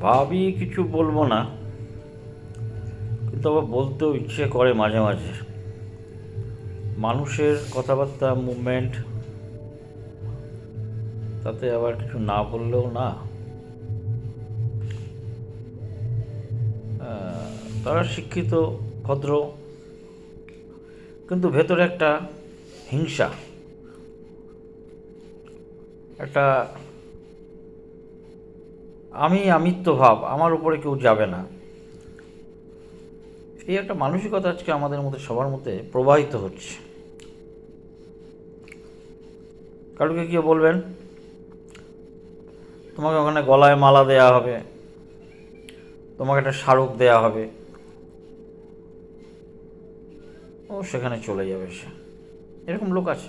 ভাবি কিছু বলব না। কিন্তু আবার বলতেও ইচ্ছে করে মাঝে মাঝে। মানুষের কথাবার্তা মুভমেন্ট তাতে আবার কিছু না বললেও না। তারা শিক্ষিত, ভদ্র, কিন্তু ভেতরে একটা হিংসা। একটা আমি আমিত্ব ভাব আমার উপরে কেউ যাবে না। এই একটা মানসিকতা আজকে আমাদের মধ্যে, সবার মধ্যে প্রবাহিত হচ্ছে। কারুকে কেউ বলবেন, তোমাকে ওখানে গলায় মালা দেয়া হবে, তোমাকে একটা স্মারক দেয়া হবে। ও সেখানে চলে যাবে সে। এরকম লোক আছে।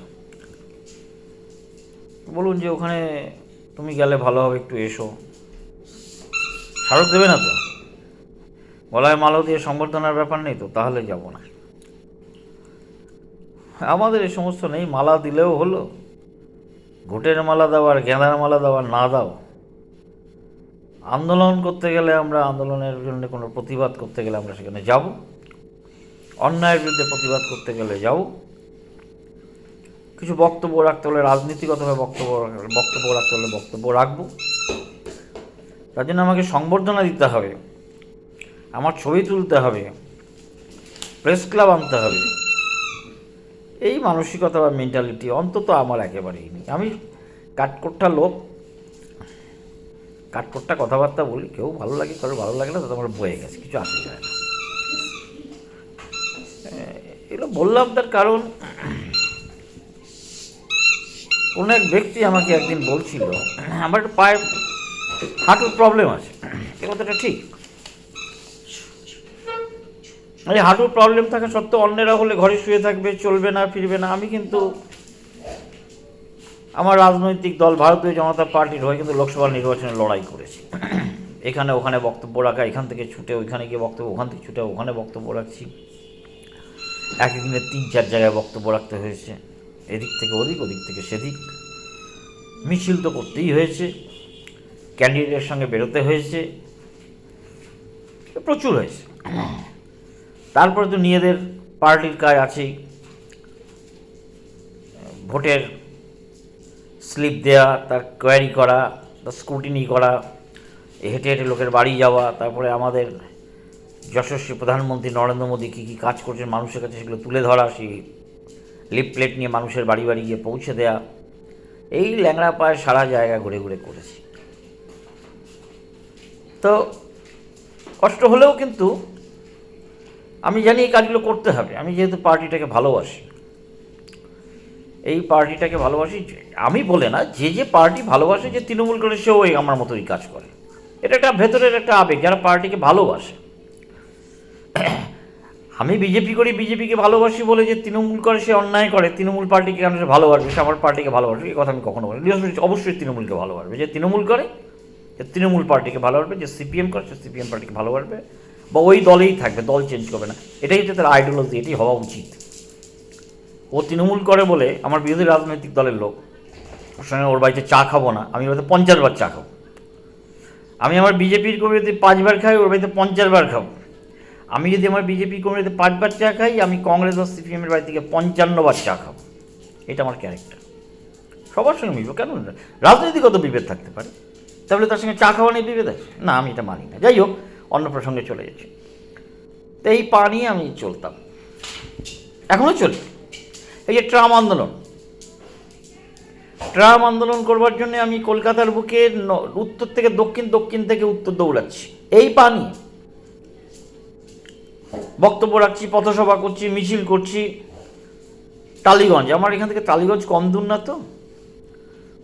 বলুন যে, ওখানে তুমি গেলে ভালো হবে, একটু এসো। স্মারক দেবে না তো? গলায় মালা দিয়ে সম্বর্ধনার ব্যাপার নেই তো, তাহলে যাব না। আমাদের এই সমস্ত নেই, মালা দিলেও হলো। ভোটের মালা দাও আর গেঁদার মালা দাও আর না দাও। আন্দোলন করতে গেলে আমরা আন্দোলনের জন্য কোনো প্রতিবাদ করতে গেলে আমরা সেখানে যাব। অন্যায়ের বিরুদ্ধে প্রতিবাদ করতে গেলে যাব। কিছু বক্তব্য রাখতে হলে, রাজনীতিগতভাবে বক্তব্য বক্তব্য রাখতে হলে বক্তব্য রাখব। তার জন্য আমাকে সংবর্ধনা দিতে হবে। আমার ছবি তুলতে হবে। প্রেস ক্লাব আনতে হবে। এই মানসিকতা বা মেন্টালিটি অন্তত আমার একেবারেই নেই। আমি কাঠকোট্টা লোক। কাঠকোট্টা কথাবার্তা বলি, কেউ ভালো লাগে, কারও ভালো লাগে না তাতে আমার বয়ে গেছে, কিছু আসে যায় না। এগুলো বললাম তার কারণ, কোনো এক ব্যক্তি আমাকে একদিন বলছিল, আমার পায়ে হাঁটুর প্রবলেম আছে। এ কথাটা ঠিক। এই হাঁটুর প্রবলেম থাকা সত্ত্বেও অন্যেরা হলে ঘরে শুয়ে থাকবে, চলবে না, ফিরবে না। আমি কিন্তু আমার রাজনৈতিক দল, ভারতীয় জনতা পার্টির হয়ে কিন্তু লোকসভা নির্বাচনে লড়াই করেছি। এখানে, ওখানে বক্তব্য রাখা, এখান থেকে ছুটে, ওইখানে গিয়ে বক্তব্য, ওখান থেকে ছুটে, ওখানে বক্তব্য রাখছি। এক একদিনে তিন, চার জায়গায় বক্তব্য রাখতে হয়েছে। এদিক থেকে ওদিক ওদিক থেকে সেদিক। মিছিল তো করতেই হয়েছে। ক্যান্ডিডেটের সঙ্গে বেরোতে হয়েছে। প্রচুর হয়েছে। তারপরে তো নিজেদের পার্টির কাজ আছেই। ভোটের স্লিপ দেওয়া তার কোয়ারি করা, তার স্ক্রুটিনি করা হেঁটে হেঁটে লোকের বাড়ি যাওয়া, তারপরে আমাদের যশস্বী প্রধানমন্ত্রী নরেন্দ্র মোদী কী কী কাজ করছেন মানুষের কাছে সেগুলো তুলে ধরা, সেই লিপপ্লেট নিয়ে মানুষের বাড়ি বাড়ি গিয়ে পৌঁছে দেয়া, এই ল্যাংড়া পায়ে সারা জায়গা ঘুরে ঘুরে করেছি। তো কষ্ট হলেও কিন্তু আমি জানি এই কাজগুলো করতে হবে। আমি যেহেতু পার্টিটাকে ভালোবাসি। এই পার্টিটাকে ভালোবাসি আমি বলে না, যে যে পার্টি ভালোবাসে যে তৃণমূল করে সেও এই আমার মতোই কাজ করে। এটা একটা ভেতরের একটা আবেগ, যারা পার্টিকে ভালোবাসে। আমি বিজেপি করি, বিজেপিকে ভালোবাসি বলে যে তৃণমূল করে সে অন্যায় করে, তৃণমূল পার্টিকে কেন সে ভালোবাসবে, সে আমার পার্টিকে ভালোবাসবে, এই কথা আমি কখনো বলি অবশ্যই তৃণমূলকে ভালোবাসবে। যে তৃণমূল করে তৃণমূল পার্টিকে ভালোবাসবে যে সিপিএম করে সে সিপিএম পার্টিকে ভালোবাসবে বা ওই দলেই থাকবে, দল চেঞ্জ করবে না। এটাই হচ্ছে তার আইডিওলজি এটাই হওয়া উচিত। ও তৃণমূল করে বলে আমার বিরোধী রাজনৈতিক দলের লোক, ওর সঙ্গে ওর বাড়িতে চা খাব না, আমি বাড়িতে পঞ্চাশ বার চা খাব। আমি আমার বিজেপির কর্মীতে পাঁচবার খাই, ওর বাড়িতে পঞ্চাশ বার খাব। আমি যদি আমার বিজেপি কর্মীতে পাঁচবার চা খাই, আমি কংগ্রেস বা সিপিএমের বাড়ি থেকে পঞ্চান্ন বার চা খাব। এটা আমার ক্যারেক্টার সবার সঙ্গে মিলবো, কেন? না? রাজনৈতিকত বিভেদ থাকতে পারে। তাহলে তার সঙ্গে চা খাওয়া নিয়ে বিভেদ আছে? না, আমি এটা মানি না। যাই হোক, অন্য প্রসঙ্গে চলে যাচ্ছি। তো এই পা নিয়ে আমি চলতাম। এখনও চলি। এই যে ট্রাম আন্দোলন। ট্রাম আন্দোলন করবার জন্য আমি কলকাতার বুকে উত্তর থেকে দক্ষিণ দক্ষিণ থেকে উত্তর দৌড়াচ্ছি। এই পানি বক্তব্য রাখছি, পথসভা করছি, মিছিল করছি। টালিগঞ্জ। আমার এখান থেকে টালিগঞ্জ কম দূর না তো?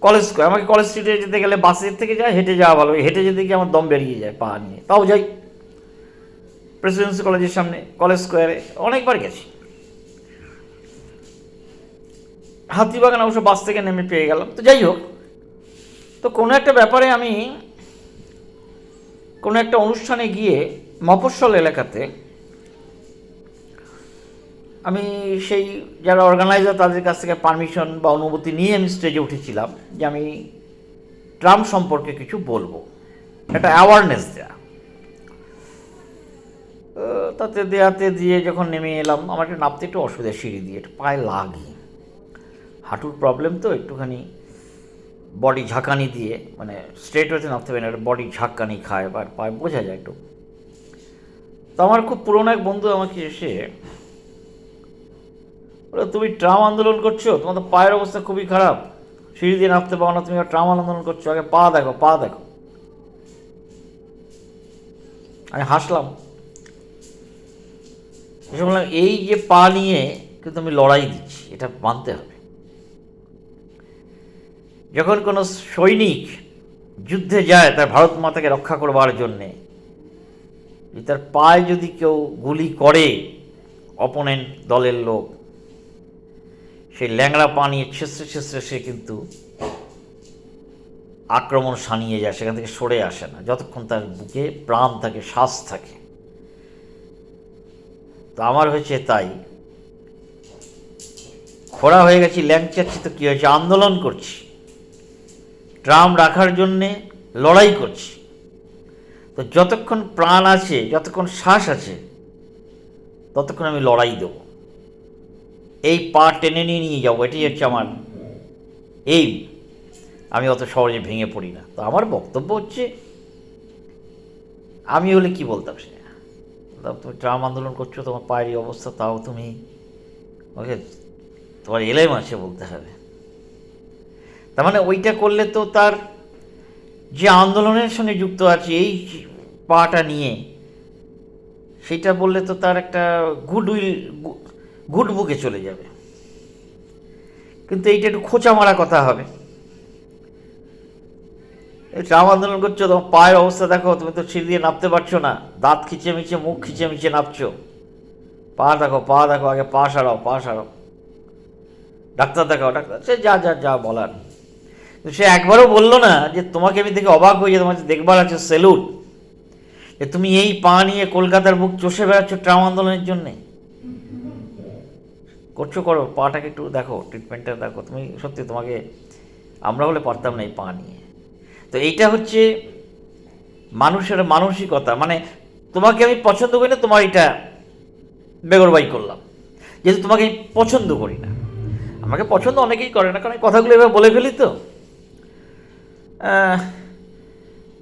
কলেজ আমাকে কলেজ স্ট্রিটে যেতে গেলে বাসের থেকে যায়, হেঁটে যাওয়া ভালো, হেঁটে যেতে গিয়ে আমার দম বেরিয়ে যায়, পা নিয়ে। তাও যাই। প্রেসিডেন্সি কলেজের সামনে, কলেজ স্কোয়ারে অনেকবার গেছি। হাতিবাগান অবশ্য বাস থেকে নেমে পেয়ে গেলাম। তো যাই হোক, তো কোনো একটা ব্যাপারে আমি কোনো একটা অনুষ্ঠানে গিয়ে মফস্বল এলাকাতে আমি সেই যারা অর্গানাইজার তাদের কাছ থেকে পারমিশন বা অনুমতি নিয়ে আমি স্টেজে উঠেছিলাম যে আমি ট্রাম্প সম্পর্কে কিছু বলব। একটা অ্যাওয়ারনেস আহ, তাতে দেয়াতে দিয়ে যখন নেমে এলাম আমার একটু নামতে একটু অসুবিধা সিঁড়ি দিয়ে একটু পায়ে লাগে। হাঁটুর প্রবলেম তো একটুখানি বডি ঝাঁকানি দিয়ে মানে স্ট্রেট হতে নামতে পারি না একটা বডি ঝাঁকানি খায় বা পায়ে বোঝা যায় একটু। তো আমার খুব পুরোনো এক বন্ধু আমাকে এসে বলে, তুমি ট্রাম আন্দোলন করছ? তোমার তো পায়ের অবস্থা খুবই খারাপ। সিঁড়ি দিয়ে নামতে পারো না তুমি ট্রাম আন্দোলন করছ। আগে পা দেখো পা দেখো। আমি হাসলাম। বললাম, এই যে পা নিয়ে কিন্তু আমি লড়াই দিচ্ছি, এটা মানতে হবে। যখন কোনো সৈনিক যুদ্ধে যায়, তার ভারত মাতাকে রক্ষা করবার জন্যে তার পায়ে যদি কেউ গুলি করে, অপোনেন্ট দলের লোক সেই ল্যাংড়া পা নিয়ে ছেসড়ে ছেসড়ে সে কিন্তু আক্রমণ সানিয়ে যায়, সেখান থেকে সরে আসে না। যতক্ষণ তার বুকে প্রাণ থাকে, শ্বাস থাকে। তো আমার হয়েছে তাই। খোড়া হয়ে গেছি ল্যাংচাচ্ছি তো কী হয়েছে? আন্দোলন করছি। ট্রাম রাখার জন্যে লড়াই করছি। তো যতক্ষণ প্রাণ আছে, যতক্ষণ শ্বাস আছে, ততক্ষণ আমি লড়াই দেব। এই পা টেনে নিয়ে নিয়ে যাব, এটাই হচ্ছে আমার এই আমি অত সহজে ভেঙে পড়ি না। তো আমার বক্তব্য হচ্ছে, আমি হলে কি বলতাম সে? তুমি ট্রাম আন্দোলন করছ, তোমার পায়ের অবস্থা, তাও তুমি ওকে তোমার এলেম মাসে বলতে হবে। তার মানে ওইটা করলে তো তার যে আন্দোলনের সঙ্গে যুক্ত আছে, এই পাটা নিয়ে, সেটা বললে তো তার একটা গুড উইল গুড বুকে চলে যাবে। কিন্তু এইটা একটু খোঁচা মারা কথা হবে। ট্রাম আন্দোলন করছ, তোমার পায়ের অবস্থা দেখো, তুমি তো সিঁড়ি দিয়ে নামতে পারছ না। দাঁত খিচে মিচে, মুখ খিচে মিচে নামছো পা দেখো পা দেখো, আগে পা সারাও পা সারাও। ডাক্তার দেখাও, ডাক্তার, সে যা যা যা বলার। সে একবারও বলল না যে, তোমাকে আমি দেখে অবাক হয়ে যে তোমার দেখবার আছে, সেলুট। যে তুমি এই পা নিয়ে কলকাতার বুক চষে বেড়াচ্ছ ট্রাম আন্দোলনের জন্যে। করছ করো, পাটাকে একটু দেখো ট্রিটমেন্টটা দেখো। তুমি সত্যি তোমাকে, আমরা হলে পারতাম না এই পা নিয়ে। তো এইটা হচ্ছে মানুষের মানসিকতা। মানে তোমাকে আমি পছন্দ করি না, তোমার এটা বেগরবাই করলাম। যেহেতু তোমাকে আমি পছন্দ করি না। আমাকে পছন্দ অনেকেই করে না, কারণ কথাগুলো এবার বলে ফেলি তো।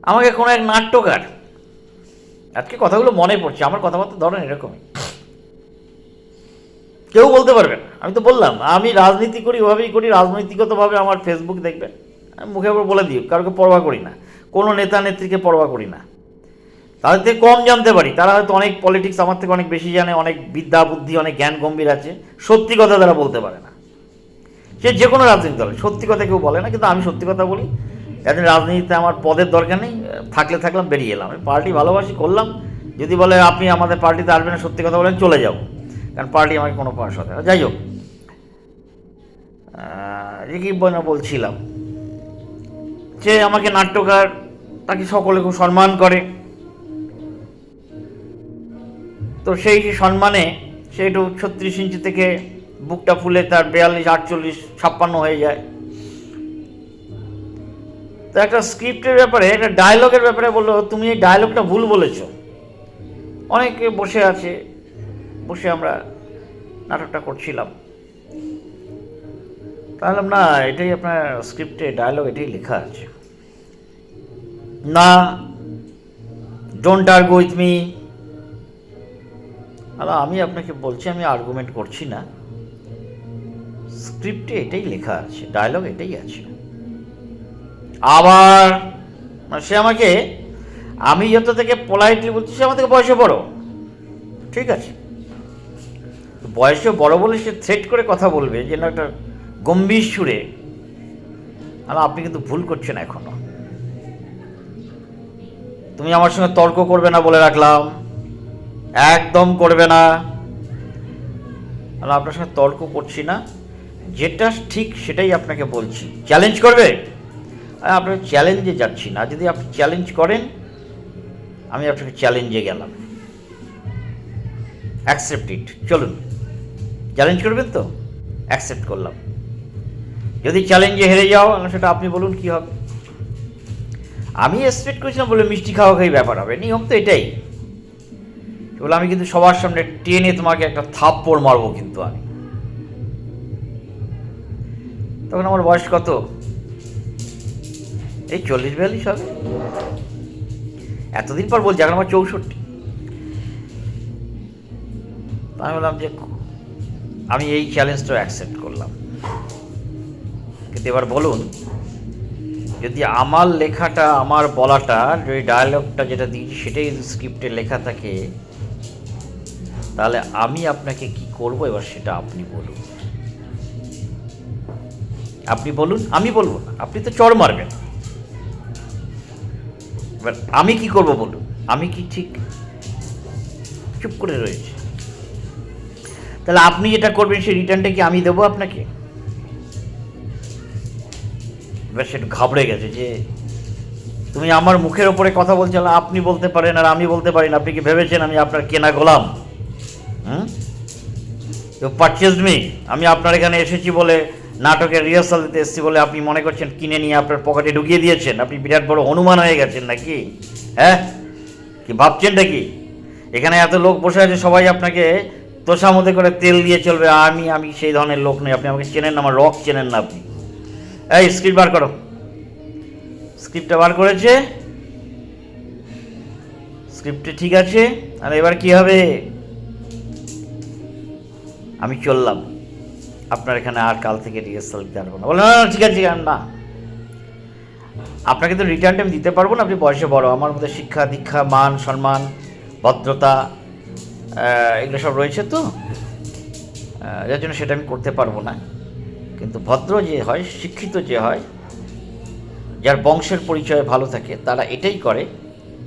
আমাকে কোনো এক নাট্যকার, আজকে কথাগুলো মনে পড়ছে, আমার কথাবার্তা ধরেন এরকমই। কেউ বলতে পারবেন আমি তো বললাম, আমি রাজনীতি করি, ওভাবেই করি রাজনৈতিকতভাবে আমার ফেসবুক দেখবেন আমি মুখে উপর বলে দিই কারোকে পরোয়া করি না, কোনো নেতা নেত্রীকে পরোয়া করি না। তাদের থেকে কম জানতে পারি, তারা হয়তো অনেক পলিটিক্স আমার থেকে অনেক বেশি জানে, অনেক বিদ্যা, বুদ্ধি, অনেক জ্ঞান গম্ভীর আছে, সত্যি কথা তারা বলতে পারে না। সে যে কোনো রাজনীতি দল, সত্যি কথা কেউ বলে না, কিন্তু আমি সত্যি কথা বলি যাদের রাজনীতিতে আমার পদের দরকার নেই, থাকলে থাকলাম, বেরিয়ে এলাম। আমি পার্টি ভালোবাসি, করলাম, যদি বলে আপনি আমাদের পার্টিতে আসবেন, সত্যি কথা বলেন, চলে যাও কারণ পার্টি আমাকে কোনো পয়সা দেয় যাই হোক কি বল- বলছিলাম, যে আমাকে নাট্যকার তাকে সকলে খুব সম্মান করে। তো সেই সম্মানে সে একটু ছত্রিশ ইঞ্চি থেকে বুকটা ফুলে তার বিয়াল্লিশ, আটচল্লিশ, ছাপ্পান্ন হয়ে যায়। তো একটা স্ক্রিপ্টের ব্যাপারে, একটা ডায়লগের ব্যাপারে বলল, তুমি এই ডায়লগটা ভুল বলেছ। অনেকে বসে আছে, বসে আমরা নাটকটা করছিলাম। তাহলে না এটাই আপনার স্ক্রিপ্টে ডায়লগ এটাই লেখা আছে। না ডোন্ট আর্গু উইথ মি আমি আপনাকে বলছি, আমি আর্গুমেন্ট করছি না। স্ক্রিপ্টে এটাই লেখা আছে ডায়লগ এটাই আছে। আবার মানে সে আমাকে, আমি যত থেকে পোলাইটলি বলছি, সে থেকে বয়সে বড় ঠিক আছে। বয়সে বড় বলে সে থ্রেট করে কথা বলবে যে না একটা গম্ভীর সুরে। আলা আপনি কিন্তু ভুল করছেন এখনও। তুমি আমার সঙ্গে তর্ক করবে না বলে রাখলাম। একদম করবে না। আর আপনার সঙ্গে তর্ক করছি না। যেটা ঠিক সেটাই আপনাকে বলছি। চ্যালেঞ্জ করবে? আর আপনাকে চ্যালেঞ্জে যাচ্ছি না। যদি আপনি চ্যালেঞ্জ করেন, আমি আপনাকে চ্যালেঞ্জে গেলাম। অ্যাকসেপ্ট ইট চলুন। চ্যালেঞ্জ করবেন তো? অ্যাকসেপ্ট করলাম। যদি চ্যালেঞ্জে হেরে যাও সেটা আপনি বলুন কি হবে? আমি এক্সপেক্ট করেছিলাম বলে মিষ্টি খাওয়া খাই ব্যাপার হবে। নিয়ম তো এটাই। বলে আমি কিন্তু সবার সামনে টেনে তোমাকে একটা থাপ্পড় মারবো কিন্তু আমি। তখন আমার বয়স কত? এই চল্লিশ বিয়াল্লিশ হবে। এতদিন পর বলছি, এখন আমার চৌষট্টি। আমি বললাম যে আমি এই চ্যালেঞ্জটা অ্যাকসেপ্ট করলাম। কিন্তু এবার বলুন, যদি আমার লেখাটা, আমার বলাটা, যদি ডায়ালগটা যেটা দিই সেটাই যদি স্ক্রিপ্টে লেখা থাকে, তাহলে আমি আপনাকে কি করব? এবার সেটা আপনি বলুন। আপনি বলুন, আমি বলব না। আপনি তো চড় মারবেন। এবার আমি কি করব বলুন? আমি কি ঠিক চুপ করে রয়েছে? তাহলে আপনি যেটা করবেন, সেই রিটার্নটা কি আমি দেবো আপনাকে? এবার সেটা ঘাবড়ে গেছে যে, তুমি আমার মুখের ওপরে কথা বলছো আপনি বলতে পারেন আর আমি বলতে পারি না। আপনি কি ভেবেছেন আমি আপনার কেনা গোলাম? হুম? ইউ পারচেজ মি আমি আপনার এখানে এসেছি বলে নাটকের রিহার্সাল দিতে এসেছি বলে আপনি মনে করছেন কিনে নিয়ে আপনার পকেটে ঢুকিয়ে দিয়েছেন? আপনি বিরাট বড় হনুমান হয়ে গেছেন নাকি? হ্যাঁ? কি ভাবছেনটা কি? এখানে এত লোক বসে আছে, সবাই আপনাকে তোষা মধ্যে করে তেল দিয়ে চলবে, আমি আমি সেই ধরনের লোক নই। আপনি আমাকে চেনেন না, আমার রক চেনেন না আপনি। এই স্ক্রিপ্ট বার করো। স্ক্রিপ্টটা বার করেছে। স্ক্রিপ্টে ঠিক আছে। আর এবার কি হবে? আমি চললাম। আপনার এখানে আর কাল থেকে রিহার্সাল দিতে পারব না। বলে, না ঠিক আছে, না আপনাকে তো রিটার্ন টাইম দিতে পারব না, আপনি বয়সে বড়। আমার মধ্যে শিক্ষা, দীক্ষা, মান, সম্মান, ভদ্রতা এগুলো সব রয়েছে তো? যার জন্য সেটা আমি করতে পারব না। কিন্তু ভদ্র যে হয়, শিক্ষিত যে হয়, যার বংশের পরিচয় ভালো থাকে, তারা এটাই করে।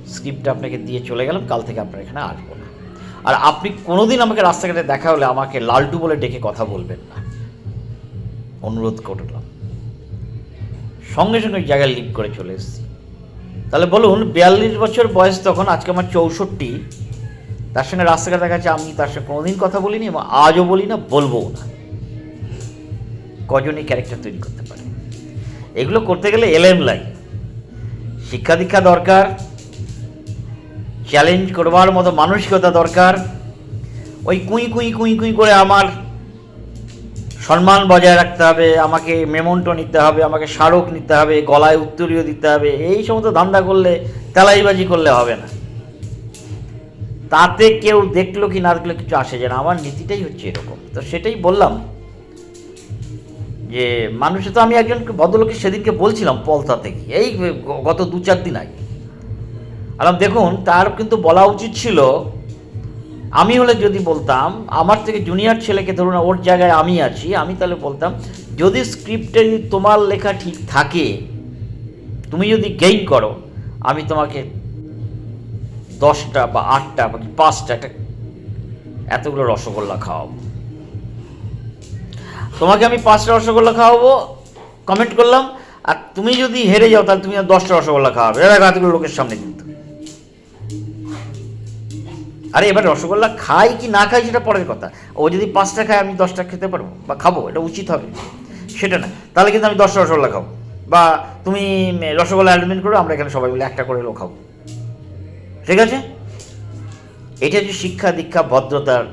স্ক্রিপ্টটা আপনাকে দিয়ে চলে গেলাম, কাল থেকে আপনার এখানে আসব না। আর আপনি কোনোদিন আমাকে রাস্তাঘাটে দেখা হলে আমাকে লালটু বলে ডেকে কথা বলবেন না। অনুরোধ করলাম। সঙ্গে সঙ্গে জায়গায় লিভ করে চলে এসেছি। তাহলে বলুন, বিয়াল্লিশ বছর বয়স তখন, আজকে আমার চৌষট্টি। তার সঙ্গে রাস্তাঘাট দেখা আমি তার সঙ্গে কোনোদিন কথা বলিনি এবং আজও বলি না বলবও না। কজনই ক্যারেক্টার তৈরি করতে পারে। এগুলো করতে গেলে এলএম লাগে শিক্ষা দীক্ষা দরকার চ্যালেঞ্জ করবার মতো মানসিকতা দরকার। ওই কুঁই কুঁই কুঁই কুঁই করে আমার সম্মান বজায় রাখতে হবে, আমাকে মেমন্টো নিতে হবে, আমাকে স্মারক নিতে হবে, গলায় উত্তরীয় দিতে হবে, এই সমস্ত ধান্দা করলে তেলাইবাজি করলে হবে না। তাতে কেউ দেখল কি না দেখল কিছু আসে যায় না। আমার নীতিটাই হচ্ছে এরকম। তো সেটাই বললাম যে, মানুষে তো আমি একজন ভদ্রলোকে সেদিনকে বলছিলাম পলতা থেকে। এই গত দু চার দিন আগে। আলাম, দেখুন, তার কিন্তু বলা উচিত ছিল, আমি হলে যদি বলতাম, আমার থেকে জুনিয়র ছেলেকে ধরুন, ওর জায়গায় আমি আছি, আমি তাহলে বলতাম, যদি স্ক্রিপ্টে তোমার লেখা ঠিক থাকে, তুমি যদি গেইন করো, আমি তোমাকে দশটা বা আটটা বা পাঁচটা একটা এতগুলো রসগোল্লা খাওয়াবো। তোমাকে আমি পাঁচটা রসগোল্লা খাওয়াবো কমেন্ট করলাম, আর তুমি যদি হেরে যাও, তাহলে তুমি আর দশটা রসগোল্লা খাওয়াবে। এরা এতগুলো লোকের সামনে কিন্তু। আরে, এবার রসগোল্লা খাই কি না খাই সেটা পরের কথা। ও যদি পাঁচটা খায়, আমি দশটা খেতে পারব বা খাব, এটা উচিত হবে। সেটা না। তাহলে কিন্তু আমি দশটা রসগোল্লা খাব। বা তুমি রসগোল্লা অ্যারেঞ্জমেন্ট করো, আমরা এখানে সবাই মিলে একটা করে এলেও খাব। ঠিক আছে? এটা যে শিক্ষা দীক্ষা ভদ্রতার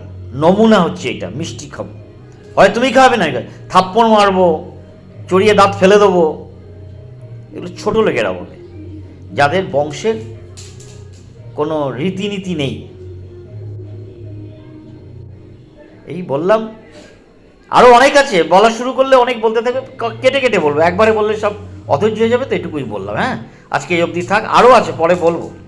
নমুনা হচ্ছে এটা, মিষ্টি খাব হয় তুমি খাবে না থাপ্পড় মারবো, চড়িয়ে দাঁত ফেলে দেবো, এগুলো ছোটো লোকেরা বলে যাদের বংশের কোনো রীতিনীতি নেই। এই বললাম আরও অনেক আছে, বলা শুরু করলে অনেক বলতে থাকবে কেটে কেটে বলব। একবারে বললে সব অধৈর্য হয়ে যাবে, তো এটুকুই বললাম হ্যাঁ? আজকে এই অবধি থাক আরও আছে, পরে বলব।